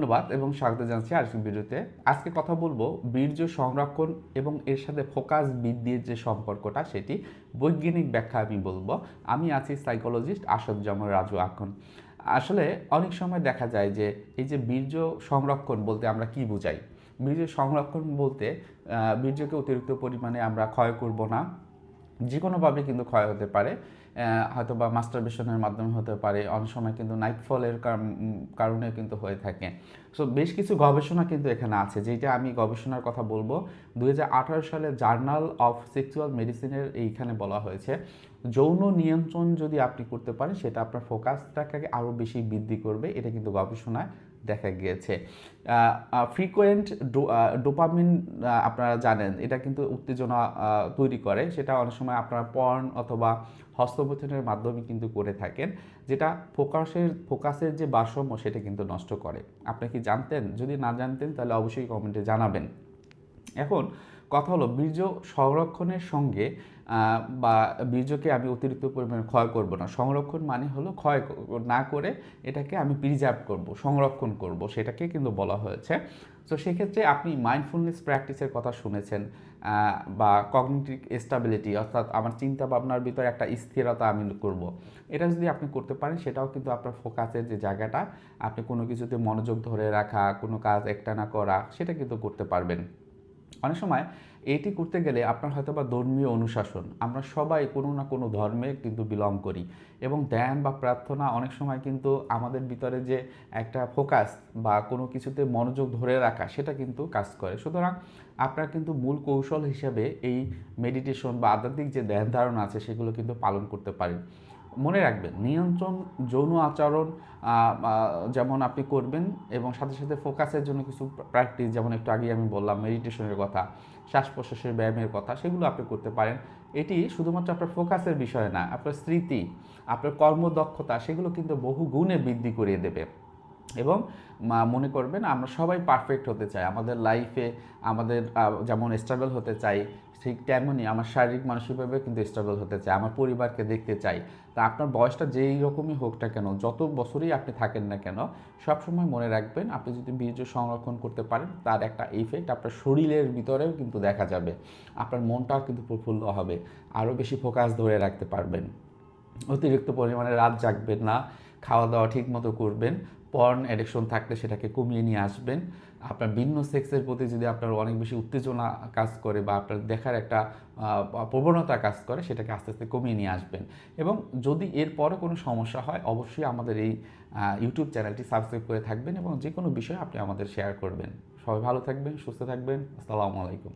ধন্যবাদ এবং স্বাগত জানাচ্ছি আরেকটি ভিডিওতে। আজকে কথা বলব বীর্য সংরক্ষণ এবং এর সাথে ফোকাস বৃদ্ধির যে সম্পর্কটা সেটি। বৈজ্ঞানিক ব্যাখ্যা আমি বলব। আমি আছি সাইকোলজিস্ট আসাদুজ্জামান রাজু এখন আসলে অনেক সময় দেখা যায় যে এই যে বীর্য সংরক্ষণ বলতে আমরা কি বুঝাই? বীর্য সংরক্ষণ বলতে বীর্যকে অতিরিক্ত পরিমাণে আমরা ক্ষয় করব না। যে কোনোভাবে কিন্তু ক্ষয় হতে পারে। হয়তো বা মাস্টারবেশনের মাধ্যমে হতে পারে, অনেক সময় কিন্তু নাইটফলের কারণে কিন্তু হয়ে থাকে। সো বেশ কিছু গবেষণা কিন্তু এখানে আছে যেটা আমি গবেষণার কথা বলব। দুই হাজার আঠারো সালে জার্নাল অফ সেক্সুয়াল মেডিসিনের এইখানে বলা হয়েছে। যৌন নিয়ন্ত্রণ যদি আপনি করতে পারেন, সেটা আপনার ফোকাসটাকে আরও বেশি বৃদ্ধি করবে। এটা কিন্তু গবেষণায় দেখা গিয়েছে। ফ্রিকোয়েন্ট ডোপামিন আপনারা জানেন, এটা কিন্তু উত্তেজনা তৈরি করে। সেটা অনেক সময় আপনারা পর্ন অথবা হস্তমৈথুনের মাধ্যমে কিন্তু করে থাকেন, যেটা ফোকাসের ফোকাসের যে ভারসাম্য, সেটা কিন্তু নষ্ট করে। আপনি কি জানতেন? যদি না জানতেন, তাহলে অবশ্যই কমেন্টে জানাবেন। এখন কথা হলো, বীর্য সংরক্ষণের সঙ্গে বা বীর্যকে আমি অতিরিক্ত পরিমাণে ক্ষয় করব না। সংরক্ষণ মানে হলো ক্ষয় না করে এটাকে আমি প্রিজার্ভ করব, সংরক্ষণ করব, সেটাকে কিন্তু বলা হয়েছে। তো সেক্ষেত্রে আপনি মাইন্ডফুলনেস প্র্যাকটিসের কথা শুনেছেন বা কগনিটিভ স্টেবিলিটি অর্থাৎ আমার চিন্তা ভাবনার ভিতরে একটা স্থিরতা আমি করব। এটা যদি আপনি করতে পারেন, সেটাও কিন্তু আপনার ফোকাসের যে জায়গাটা, আপনি কোনো কিছুতে মনোযোগ ধরে রাখা, কোনো কাজ একটানা করা, সেটা কিন্তু করতে পারবেন। অনেক সময় এটি করতে গেলে আপনার হয়তো বা ধর্মীয় অনুশাসন, আমরা সবাই কোনো না কোনো ধর্মে কিন্তু বিলং করি এবং ধ্যান বা প্রার্থনা অনেক সময় কিন্তু আমাদের ভিতরে যে একটা ফোকাস বা কোনো কিছুতে মনোযোগ ধরে রাখা, সেটা কিন্তু কাজ করে। সুতরাং আপনার কিন্তু মূল কৌশল হিসাবে এই মেডিটেশন বা আধ্যাত্মিক যে ধ্যান ধারণা আছে, সেগুলো কিন্তু পালন করতে পারেন। মনে রাখবেন, নিয়ন্ত্রণ, যৌন আচরণ যেমন আপনি করবেন এবং সাথে সাথে ফোকাসের জন্য কিছু প্র্যাকটিস যেমন একটু আগে আমি বললাম মেডিটেশনের কথা, শ্বাস প্রশ্বাসের ব্যায়ামের কথা, সেগুলো আপনি করতে পারেন। এটি শুধুমাত্র আপনার ফোকাসের বিষয় না, আপনার স্মৃতি, আপনার কর্মদক্ষতা, সেগুলো কিন্তু বহু গুণে বৃদ্ধি করিয়ে দেবে। এবং মনে করবেন আমরা সবাই পারফেক্ট হতে চাই। আমাদের লাইফে আমাদের যেমন স্টেবল হতে চাই, ঠিক তেমনই আমার শারীরিক মানসিকভাবে কিন্তু স্টেবল হতে চাই, আমার পরিবারকে দেখতে চাই। তা আপনার বয়সটা যেই রকমই হোক না কেন, যত বছরই আপনি থাকেন না কেন, সবসময় মনে রাখবেন আপনি যদি বীর্য সংরক্ষণ করতে পারেন, তার একটা ইফেক্ট আপনার শরীরের ভিতরেও কিন্তু দেখা যাবে। আপনার মনটাও কিন্তু প্রফুল্ল হবে। আরও বেশি ফোকাস ধরে রাখতে পারবেন। অতিরিক্ত পরিমাণে রাত জাগবেন না। খাওয়া দাওয়া ঠিক মতো করবেন পর্ন অ্যাডিকশন থাকলে সেটাকে কমিয়ে নিয়ে আসবেন। আপনার ভিন্ন সেক্সের প্রতি যদি আপনার অনেক বেশি উত্তেজনা কাজ করে বা আপনার দেখার একটা প্রবণতা কাজ করে, সেটাকে আস্তে আস্তে কমিয়ে নিয়ে আসবেন। এবং যদি এরপরে কোনো সমস্যা হয়, অবশ্যই আমাদের এই ইউটিউব চ্যানেলটি সাবস্ক্রাইব করে থাকবেন এবং যে কোনো বিষয়ে আপনি আমাদের শেয়ার করবেন। সবাই ভালো থাকবেন, সুস্থ থাকবেন। আসসালামু আলাইকুম।